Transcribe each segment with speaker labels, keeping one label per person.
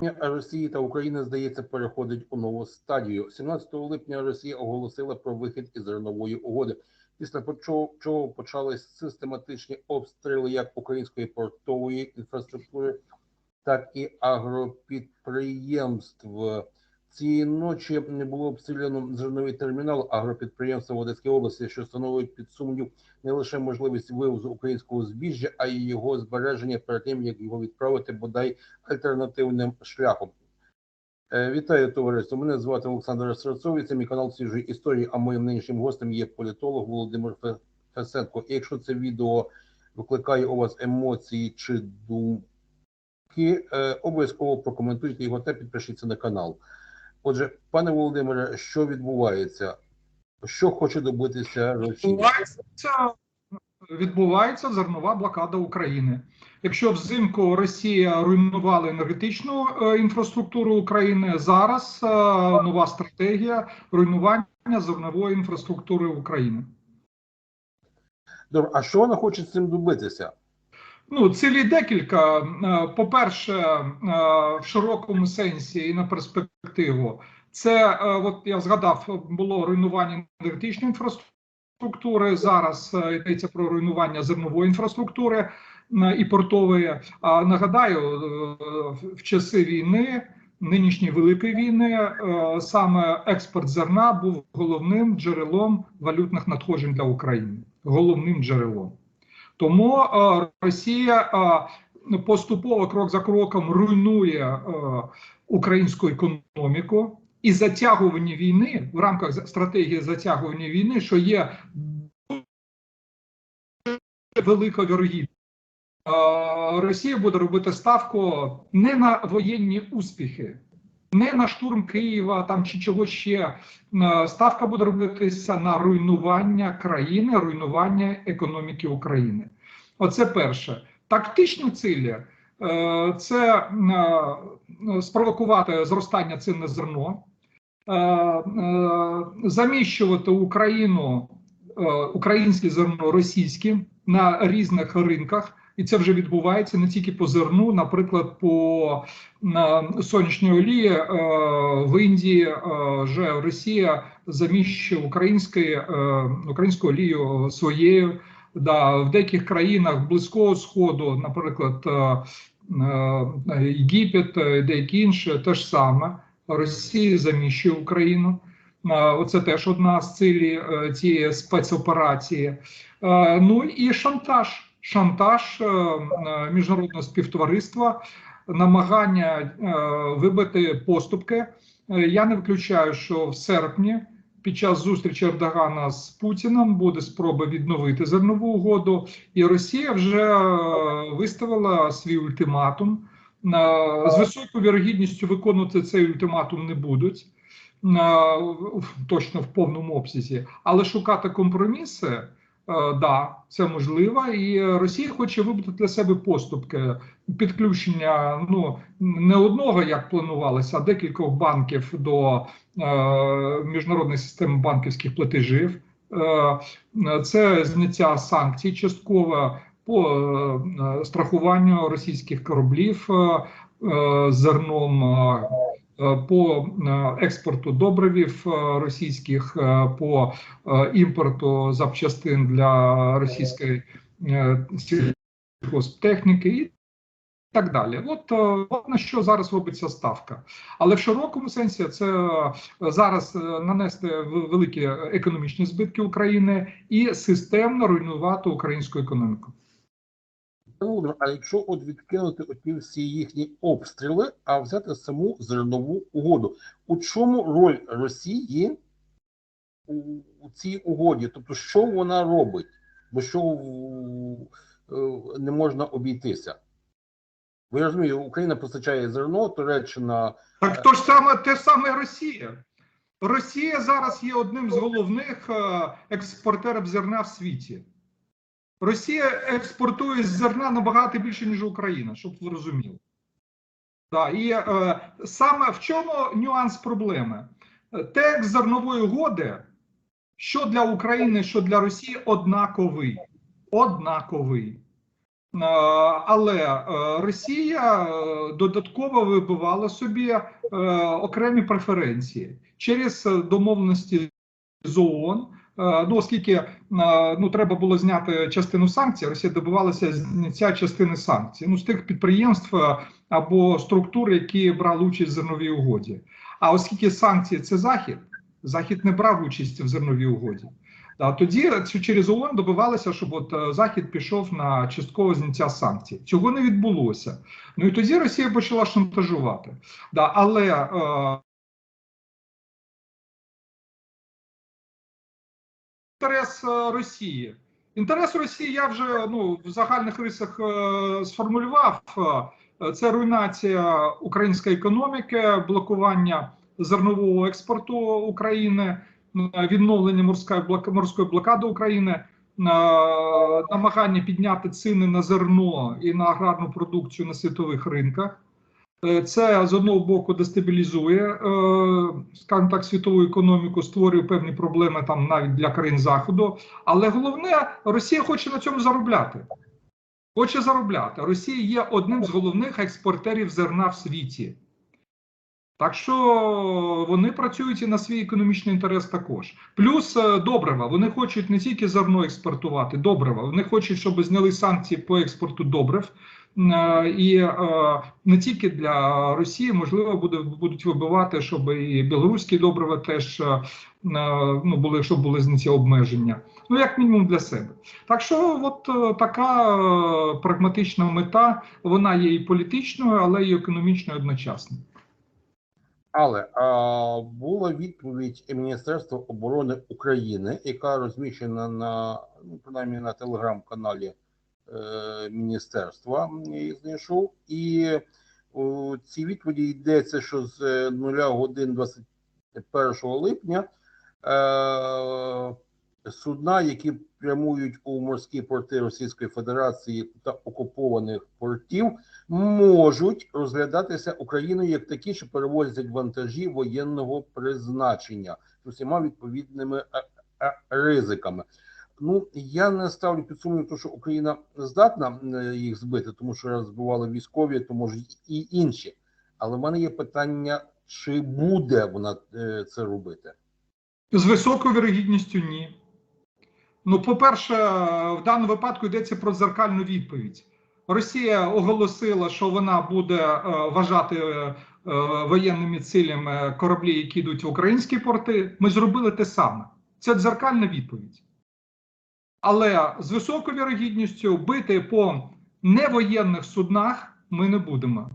Speaker 1: Росії та України, здається, переходить у нову стадію. 17 липня Росія оголосила про вихід із зернової угоди. Після чого почались систематичні обстріли як української портової інфраструктури, так і агропідприємств. Цієї ночі не було обстріляно зерновий термінал агропідприємства в Одеській області, що становить під сумнів не лише можливість вивозу українського збіжжя, а й його збереження перед тим, як його відправити бодай альтернативним шляхом. Е, Вітаю товариство. Мене звати Олександр Сарцовий. Це мій канал свіжої історії. А моїм нинішнім гостем є політолог Володимир Фесенко. І якщо це відео викликає у вас емоції чи думки, е, обов'язково прокоментуйте його та підпишіться на канал. Отже, пане Володимире, що відбувається? Що хоче добитися Росія?
Speaker 2: відбувається, відбувається зернова блокада України. Якщо взимку Росія руйнувала енергетичну е, інфраструктуру України, зараз е, нова стратегія руйнування зернової інфраструктури України.
Speaker 1: Добре, а що вона хоче цим добитися?
Speaker 2: Ну, цілі декілька. Е, По-перше, е, в широкому сенсі і на перспективу, це е, от я згадав, було руйнування енергетичної інфраструктури. Зараз йдеться про руйнування зернової інфраструктури і портової. А нагадаю, в часи війни. Нинішньої великої війни саме експорт зерна був головним джерелом валютних надходжень для України. Головним джерелом. Тому е, Росія е, поступово крок за кроком руйнує е, українську економіку і затягування війни в рамках стратегії затягування війни, що є велика вірогідність. Росія буде робити ставку не на воєнні успіхи, не на штурм Києва там чи чого ще. Е, Ставка буде робитися на руйнування країни, руйнування економіки України. Оце перше. Тактичні цілі е, це е, спровокувати зростання цін на зерно, заміщувати Україну, українське зерно російським на різних ринках. І це вже відбувається не тільки по зерну, наприклад, по е, сонячній олії е, в Індії е, вже Росія заміщує українське, е, українську олію своєю. Да, в деяких країнах Близького Сходу, наприклад, Єгипет, деякі інші, те ж саме. Росія заміщує Україну. Оце теж одна з цілей е, цієї спецоперації. Ну і шантаж. Шантаж е, е, міжнародного співтовариства, намагання е, вибити поступки. Я не виключаю, що в серпні під час зустрічі Ердогана з Путіним буде спроба відновити зернову угоду, і Росія вже виставила свій ультиматум. З високою вірогідністю виконувати цей ультиматум не будуть точно в повному обсязі, але шукати компроміси. Е, Да, це можливо, і Росія хоче вибити для себе поступки підключення ну не одного, як планувалося, а декількох банків до е, міжнародної системи банківських платежів. Е, це зняття санкцій частково по е, страхуванню російських кораблів е, е, зерном. Е, По е, експорту добривів е, російських, по імпорту запчастин для російської сільгосптехніки і так далі. От, от на що зараз робиться ставка. Але в широкому сенсі це зараз нанести великі економічні збитки України і системно руйнувати українську економіку.
Speaker 1: Пане А якщо от відкинути оті всі їхні обстріли, а взяти саму зернову угоду, у чому роль Росії у, у цій угоді? Тобто, що вона робить? Бо що е, не можна обійтися? Ви розумієте, Україна постачає зерно, Туреччина
Speaker 2: Так то ж саме те ж саме Росія. Росія зараз є одним з головних е, експортерів зерна в світі. Росія експортує зерна набагато більше, ніж Україна, щоб ви розуміли. Да, і е, саме в чому нюанс проблеми? Е, Текст зернової угоди, що для України, що для Росії, однаковий. Однаковий. Але е, Росія е, додатково вибивала собі е, окремі преференції через е, домовленості з ООН. Е, Ну, оскільки е, ну треба було зняти частину санкцій, Росія добивалася зняття частини санкцій. Ну з тих підприємств е, або структур, які брали участь в зерновій угоді. А оскільки санкції це захід, захід не брав участь в зерновій угоді. А тоді через ООН добивалися, щоб от захід пішов на часткове зняття санкцій. Цього не відбулося. Ну і тоді Росія почала шантажувати. Да, але інтерес е, Росії. Інтерес Росії я вже ну в загальних рисах е, сформулював. Е, Це руйнація української економіки, блокування зернового експорту України, е, відновлення морської блок- морської блокади України, намагання підняти ціни на зерно і на аграрну продукцію на світових ринках. Е, Це з одного боку дестабілізує, е, скажімо так, світову економіку, створює певні проблеми там навіть для країн заходу. Але головне, Росія хоче на цьому заробляти. Хоче заробляти. Росія є одним з головних експортерів зерна в світі. Так що вони працюють і на свій економічний інтерес також. Плюс е, добрива. Вони хочуть не тільки зерно експортувати, добрива. Вони хочуть, щоб зняли санкції по експорту добрив. Е, І е, не тільки для Росії, можливо, буде, будуть вибивати, щоб і білоруські добрива теж е, ну, були, щоб були зняті обмеження. Ну, як мінімум для себе. Так що, от така прагматична мета, вона є і політичною, але і економічною одночасно.
Speaker 1: Але а, була відповідь Міністерства оборони України, яка розміщена на ну, принаймні на телеграм-каналі міністерства. Я її знайшов, і у цій відповіді йдеться, що з е, 0 годин 21 липня е, судна, які прямують у морські порти Російської Федерації та окупованих портів, можуть розглядатися Україною як такі, що перевозять вантажі воєнного призначення з усіма відповідними е, е, ризиками. Ну я не ставлю під сумнів, що Україна здатна їх збити, тому що раз збивали військові, то можуть і інші. Але в мене є питання, чи буде вона е, це робити?
Speaker 2: З високою вірогідністю ні. Ну, по-перше, в даному випадку йдеться про дзеркальну відповідь. Росія оголосила, що вона буде е, вважати е, воєнними цілями кораблі, які йдуть в українські порти. Ми зробили те саме. Це дзеркальна відповідь. Але з високою вірогідністю бити по невоєнних суднах ми не будемо,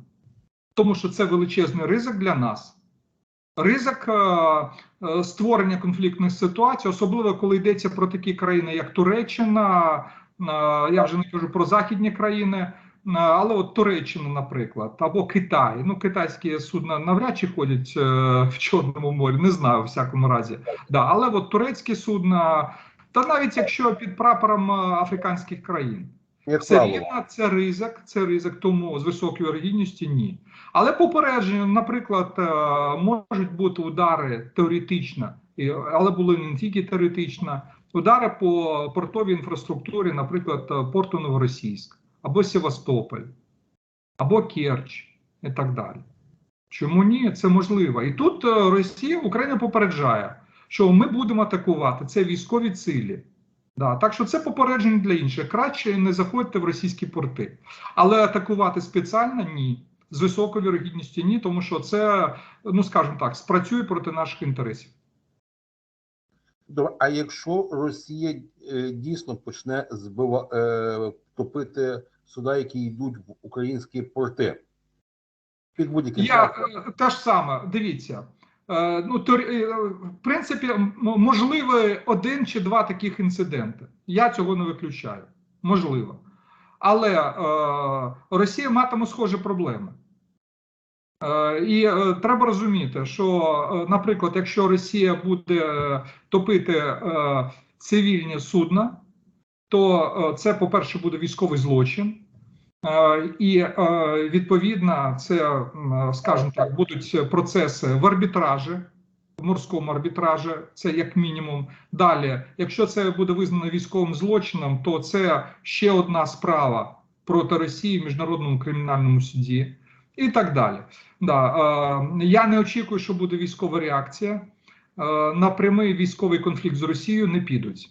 Speaker 2: тому що це величезний ризик для нас. Ризик е, е, створення конфліктних ситуацій, особливо коли йдеться про такі країни, як Туреччина, е, я вже не кажу про західні країни, е, але от Туреччина, наприклад, або Китай. Ну, китайські судна навряд чи ходять е, в Чорному морі, не знаю, в всякому разі. Да, але от турецькі судна, та навіть якщо під прапором е, африканських країн.
Speaker 1: Як
Speaker 2: Все рівно це ризик, це ризик, тому з високою вірогідністю ні. Але попередження, наприклад, е, можуть бути удари теоретично, але були не тільки теоретично, удари по портовій інфраструктурі, наприклад, е, порту Новоросійськ, або Севастополь, або Керч і так далі. Чому ні? Це можливо. І тут Росія, Україна попереджає, що ми будемо атакувати це військові цілі. Да, так що це попередження для інших. Краще не заходьте в російські порти. Але атакувати спеціально ні. З високою вірогідністю ні, тому що це, ну скажімо так, спрацює проти наших інтересів.
Speaker 1: А якщо Росія е, дійсно почне збива, е, топити суда, які йдуть в українські порти, під будь-яким
Speaker 2: Я е, те ж саме, дивіться. Е, ну, то, е, в принципі, можливо, один чи два таких інциденти. Я цього не виключаю. Можливо. Але е, Росія матиме схожі проблеми. Е, і треба розуміти, що, наприклад, якщо Росія буде топити цивільні судна, то це, по-перше, буде військовий злочин. Е, І е, відповідно, це, скажімо так, будуть процеси в арбітражі, в морському арбітражі, це як мінімум. Далі, якщо це буде визнано військовим злочином, то це ще одна справа проти Росії в міжнародному кримінальному суді і так далі. Да, е, я не очікую, що буде військова реакція. На прямий військовий конфлікт з Росією не підуть.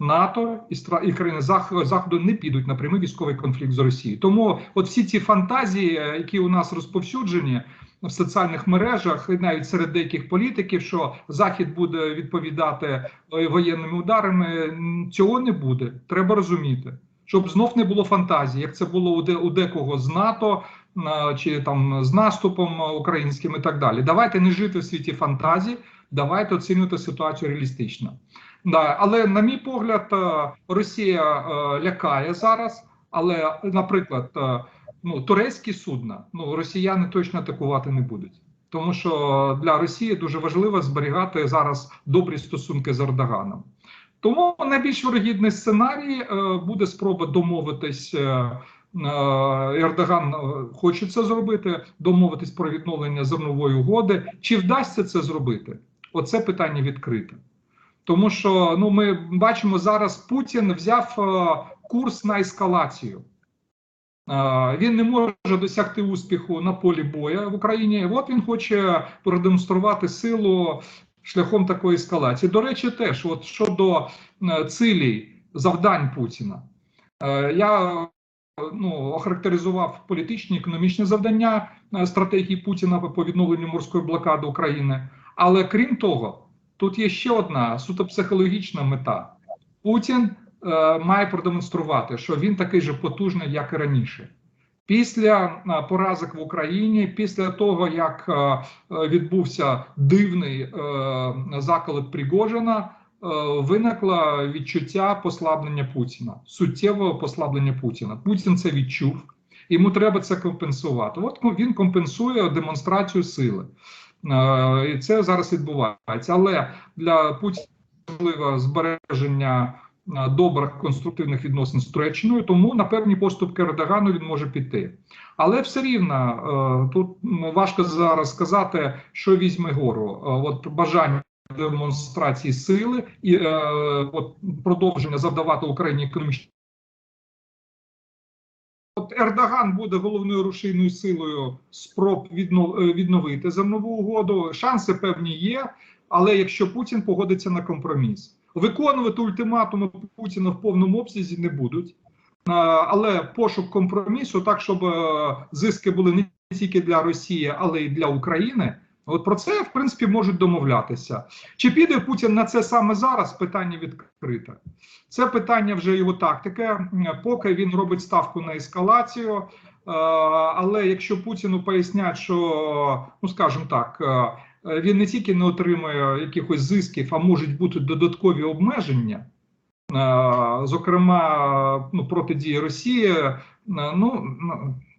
Speaker 2: НАТО і і країни Зах- Заходу не підуть на прямий військовий конфлікт з Росією. Тому от всі ці фантазії, е, які у нас розповсюджені в соціальних мережах, і навіть серед деяких політиків, що Захід буде відповідати е, воєнними ударами, цього не буде. Треба розуміти, щоб знов не було фантазії, як це було у, де, у декого з НАТО а, чи там з наступом українським і так далі. Давайте не жити в світі фантазій, давайте оцінювати ситуацію реалістично. Да, але на мій погляд, е, Росія е, лякає зараз. Але, наприклад, е, ну турецькі судна, ну росіяни точно атакувати не будуть, тому що для Росії дуже важливо зберігати зараз добрі стосунки з Ердоганом. Тому найбільш вирогідний сценарій буде спроба домовитись. Ердоган хоче це зробити, домовитись про відновлення зернової угоди. Чи вдасться це зробити? Оце питання відкрите. Тому що ну ми бачимо зараз, Путін взяв е, курс на ескалацію. Е, Він не може досягти успіху на полі боя в Україні. От він хоче продемонструвати силу шляхом такої ескалації. До речі, теж от щодо е, цілей завдань Путіна, я ну, охарактеризував політичні економічні завдання стратегії Путіна по відновленню морської блокади України. Але крім того, тут є ще одна суто психологічна мета. Путін е, має продемонструвати, що він такий же потужний, як і раніше. Після е, поразок в Україні, після того як е, е, відбувся дивний заколот Пригожина, виникло відчуття послаблення Путіна, суттєвого послаблення Путіна. Путін це відчув, йому треба це компенсувати. От він компенсує демонстрацію сили. Е, І це зараз відбувається. Але для Путіна важливо збереження е, добрих конструктивних відносин з Туреччиною, тому на певні поступки Ердогану він може піти. Але все рівно е, тут важко зараз сказати, що візьме гору. От бажання демонстрації сили і от продовження завдавати Україні економічні. Ердоган буде головною рушійною силою спроб е, відновити зернову угоду. Шанси певні є, але якщо Путін погодиться на компроміс, виконувати ультиматуми Путіна в повному обсязі не будуть. Але пошук компромісу, так щоб е, зиски були не тільки для Росії, але й для України. От про це в принципі можуть домовлятися. Чи піде Путін на це саме зараз? Питання відкрите. Це питання вже його тактики. Поки він робить ставку на ескалацію. Е, Але якщо Путіну пояснять, що ну скажімо так, е, він не тільки не отримує якихось зисків, а можуть бути додаткові обмеження. Е, Зокрема, ну протидії Росії, ну,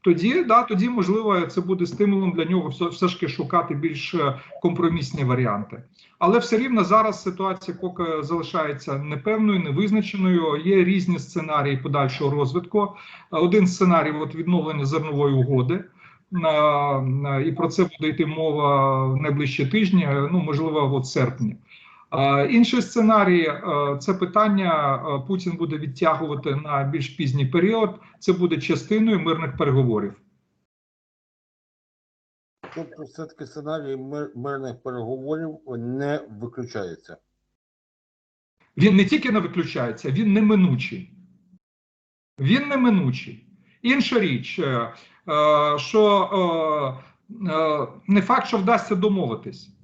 Speaker 2: тоді да, тоді можливо це буде стимулом для нього все, все ж таки шукати більш е, компромісні варіанти. Але все рівно зараз ситуація поки залишається непевною, невизначеною. Є різні сценарії подальшого розвитку. Один сценарій от відновлення зернової угоди. На, на- і про це буде йти мова в найближчі тижні, е, ну можливо, от серпні. Інший сценарій е, це питання е, Путін буде відтягувати на більш пізній період. Це буде частиною мирних переговорів.
Speaker 1: Тобто, все-таки сценарій мир- мирних переговорів не виключається.
Speaker 2: Він не тільки не виключається, він неминучий. Він неминучий. Інша річ, е, що не факт, що вдасться домовитись.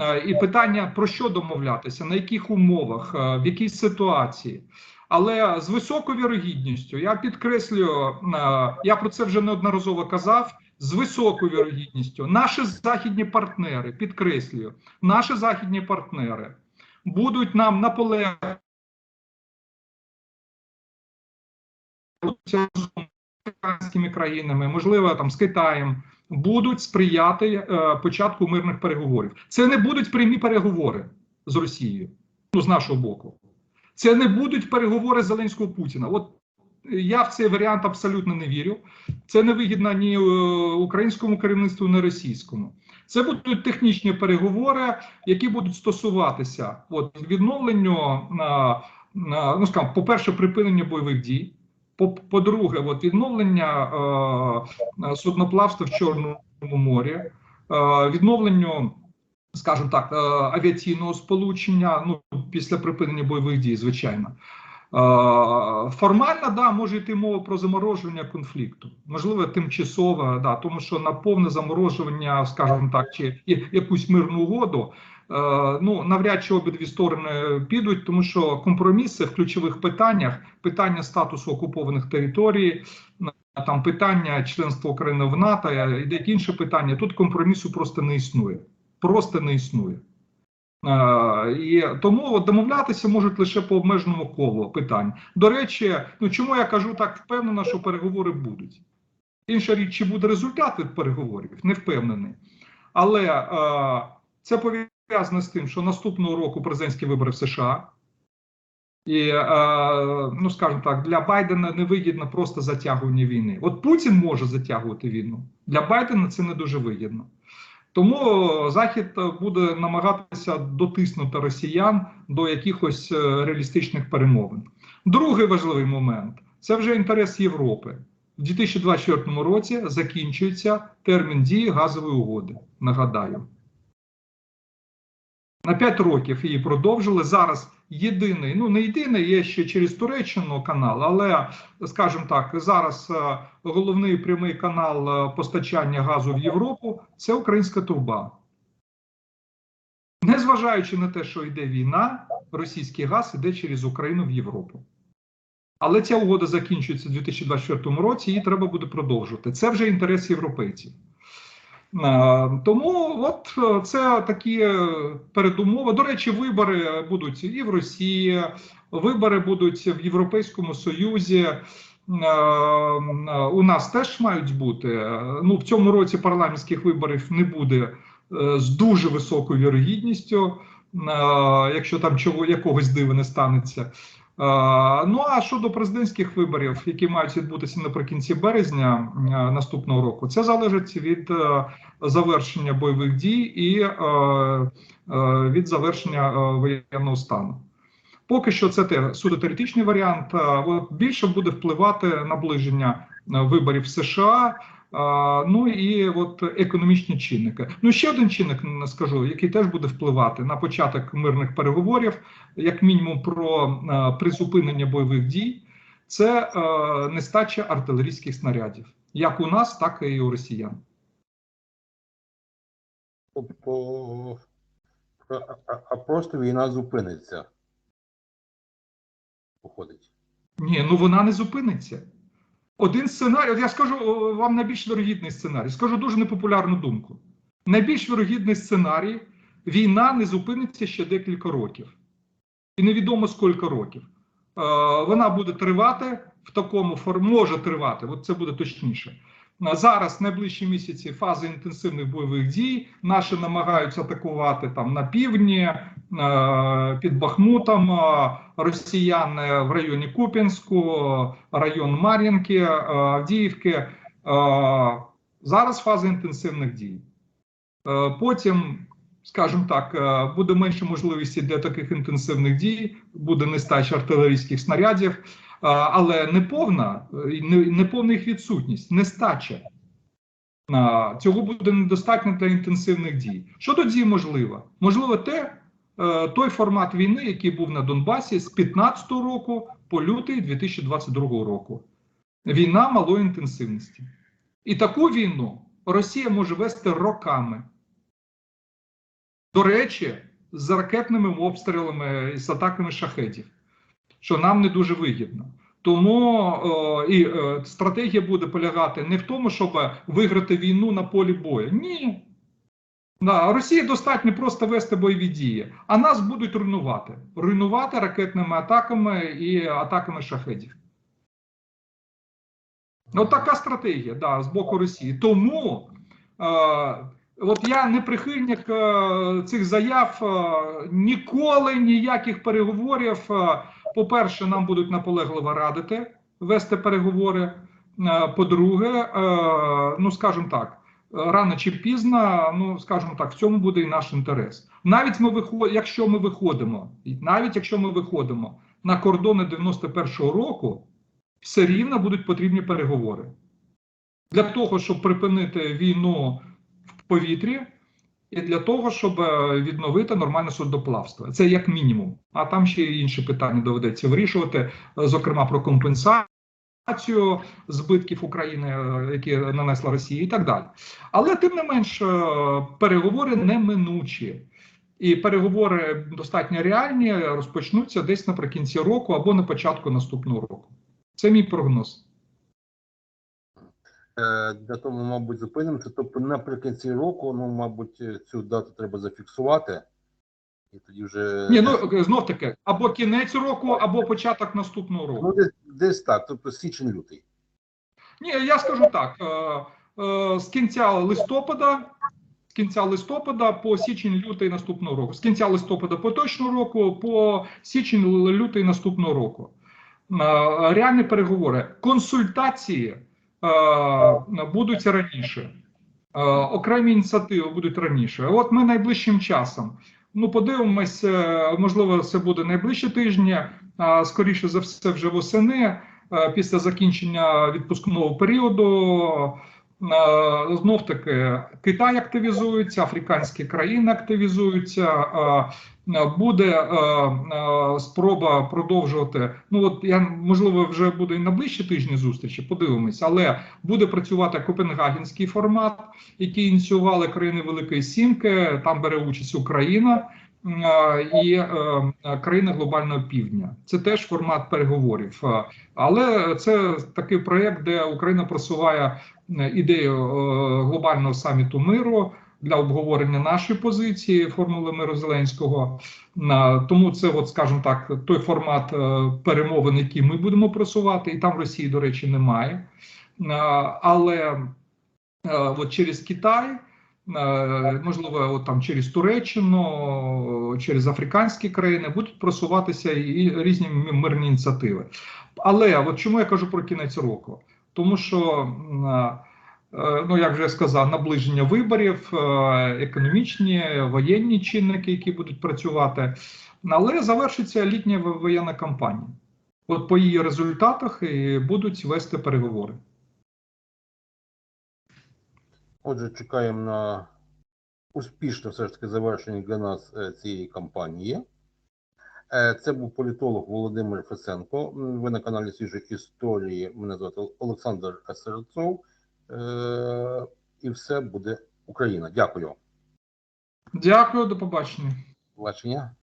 Speaker 2: Е, І питання про що домовлятися, на яких умовах, е, в якій ситуації. Але з високою вірогідністю, я підкреслюю, е, я про це вже неодноразово казав. З високою вірогідністю наші західні партнери, підкреслюю, наші західні партнери будуть нам наполегливо з африканськими країнами, можливо, там з Китаєм, будуть сприяти е, початку мирних переговорів. Це не будуть прямі переговори з Росією, ну з нашого боку. Це не будуть переговори Зеленського Путіна. От я в цей варіант абсолютно не вірю. Це не вигідно ні е, українському керівництву, ні російському. Це будуть технічні переговори, які будуть стосуватися от відновленню на, на ну скажімо, по-перше, припинення бойових дій. По- По-друге, от відновлення е, судноплавства в Чорному морі, е, відновленню, скажімо так, е, авіаційного сполучення, ну після припинення бойових дій, звичайно. Е, Формально, да, може йти мова про заморожування конфлікту, можливо, тимчасове, да, тому що на повне заморожування, скажімо так, чи якусь мирну угоду, е, ну навряд чи обидві сторони підуть, тому що компроміси в ключових питаннях, питання статусу окупованих територій, там питання членства України в НАТО і деякі інші питання. Тут компромісу просто не існує. Просто не існує. Е, і тому домовлятися можуть лише по обмеженому колу питань. До речі, ну чому я кажу так впевнено, що переговори будуть? Інша річ, чи буде результат від переговорів, не впевнений. Але е, це пов'язано з тим, що наступного року президентські вибори в США. І, е, ну скажімо так, для Байдена невигідно просто затягування війни. От Путін може затягувати війну. Для Байдена це не дуже вигідно. Тому Захід буде намагатися дотиснути росіян до якихось е, реалістичних перемовин. Другий важливий момент це вже інтерес Європи. В 2024 році закінчується термін дії газової угоди. Нагадаю. На 5 років її продовжили. Зараз єдиний, ну не єдиний, є ще через Туреччину канал, але, скажімо так, зараз е, головний прямий канал е, постачання газу в Європу це українська труба. Незважаючи на те, що йде війна, російський газ йде через Україну в Європу. Але ця угода закінчується у 2024 році, її треба буде продовжувати. Це вже інтерес європейців. Е, Тому от е, це такі передумови. До речі, вибори будуть і в Росії, вибори будуть в Європейському Союзі. Е, У нас теж мають бути. Ну в цьому році парламентських виборів не буде з дуже високою вірогідністю, якщо там чого якогось дива не станеться. Е, Ну а щодо президентських виборів, які мають відбутися наприкінці березня е, наступного року, це залежить від е, завершення бойових дій і від завершення воєнного стану. Поки що це те суто варіант. Більше буде впливати наближення виборів в США. Ну і от економічні чинники. Ну ще один чинник скажу, який теж буде впливати на початок мирних переговорів, як мінімум про е, призупинення бойових дій. Це е, нестача артилерійських снарядів, як у нас, так і у росіян.
Speaker 1: Тобто, а, просто війна зупиниться. Походить.
Speaker 2: Ні, ну вона не зупиниться. Один сценарій, от я скажу вам найбільш вірогідний сценарій, скажу дуже непопулярну думку. Найбільш вірогідний сценарій війна не зупиниться ще декілька років. І невідомо скільки років. Е, вона буде тривати в такому формі, може тривати, от це буде точніше. Зараз найближчі місяці фази інтенсивних бойових дій. Наші намагаються атакувати там на півдні, е, під Бахмутом, е, росіяни в районі Куп'янську, район Мар'їнки, Авдіївки. Зараз фаза інтенсивних дій. Потім, скажімо так, е, буде менше можливості для таких інтенсивних дій, буде нестача артилерійських снарядів, е, але не повна, е, не, не повна їх відсутність, нестача. Цього буде недостатньо для інтенсивних дій. Що тоді можливо? Можливо, те, той формат війни, який був на Донбасі з 15 року по лютий 2022 року. Війна малої інтенсивності. І таку війну Росія може вести роками. До речі, з ракетними обстрілами і з атаками шахетів, що нам не дуже вигідно. Тому о, і е, стратегія буде полягати не в тому, щоб виграти війну на полі бою. Ні. Да, Росії достатньо просто вести бойові дії, а нас будуть руйнувати. Руйнувати ракетними атаками і атаками шахедів. От така стратегія да, з боку Росії. Тому е, от я не прихильник е, цих заяв е, ніколи ніяких переговорів. Е, по-перше, нам будуть наполегливо радити вести переговори. По-друге, ну скажімо так, рано чи пізно, ну скажімо так, в цьому буде і наш інтерес. Навіть ми виходимо, якщо ми виходимо, навіть якщо ми виходимо на кордони 91-го року все рівно будуть потрібні переговори. Для того, щоб припинити війну повітрі, і для того, щоб е, відновити нормальне судоплавство. Це як мінімум. А там ще й інші питання доведеться вирішувати, е, зокрема про компенсацію збитків України, е, які нанесла Росія, і так далі. Але тим не менш, переговори неминучі. І переговори достатньо реальні розпочнуться десь наприкінці року або на початку наступного року. Це мій прогноз.
Speaker 1: Е, Для того, мабуть, зупинимося. Тобто наприкінці року, ну, мабуть, е, цю дату треба зафіксувати. І тоді вже.
Speaker 2: Ні, ну знов таки, або кінець року, або початок наступного року.
Speaker 1: Ну, десь, десь так, тобто січень-лютий.
Speaker 2: Ні, я скажу так: е, е, з кінця листопада, з кінця листопада по січень-лютий наступного року, з кінця листопада поточного року, по січень-лютий наступного року. Е, реальні переговори, консультації е, будуть раніше. Е, окремі ініціативи будуть раніше. От ми найближчим часом. Ну, подивимось, е, можливо, це буде найближчі тижні, а скоріше за все, вже восени. Е, після закінчення відпускного періоду. Знов таки Китай активізується, африканські країни активізуються. Буде спроба продовжувати. Ну от я можливо вже буде і на ближчі тижні зустрічі. Подивимось, але буде працювати Копенгагенський формат, який ініціювали країни Великої Сімки. Там бере участь Україна. І е, країни глобального півдня це теж формат переговорів. Е, але це такий проєкт, де Україна просуває ідею е, глобального саміту миру для обговорення нашої позиції формули миру Зеленського. Тому це, от, скажімо так, той формат перемовин, який ми будемо просувати, і там Росії, до речі, немає. Але от через Китай. Е, Можливо, от там через Туреччину, через африканські країни будуть просуватися і різні мирні ініціативи. Але от чому я кажу про кінець року? Тому що, е, ну як вже я сказав, наближення виборів, е, економічні, воєнні чинники, які будуть працювати, але завершиться літня воєнна кампанія. От по її результатах і будуть вести переговори.
Speaker 1: Отже, чекаємо на успішне все ж таки завершення для нас е, цієї кампанії. Е, Це був політолог Володимир Фесенко. Ви на каналі Свіжі історії. Мене звати Олександр Серцов. Е, І все буде Україна. Дякую.
Speaker 2: Дякую, до побачення.
Speaker 1: Бачення.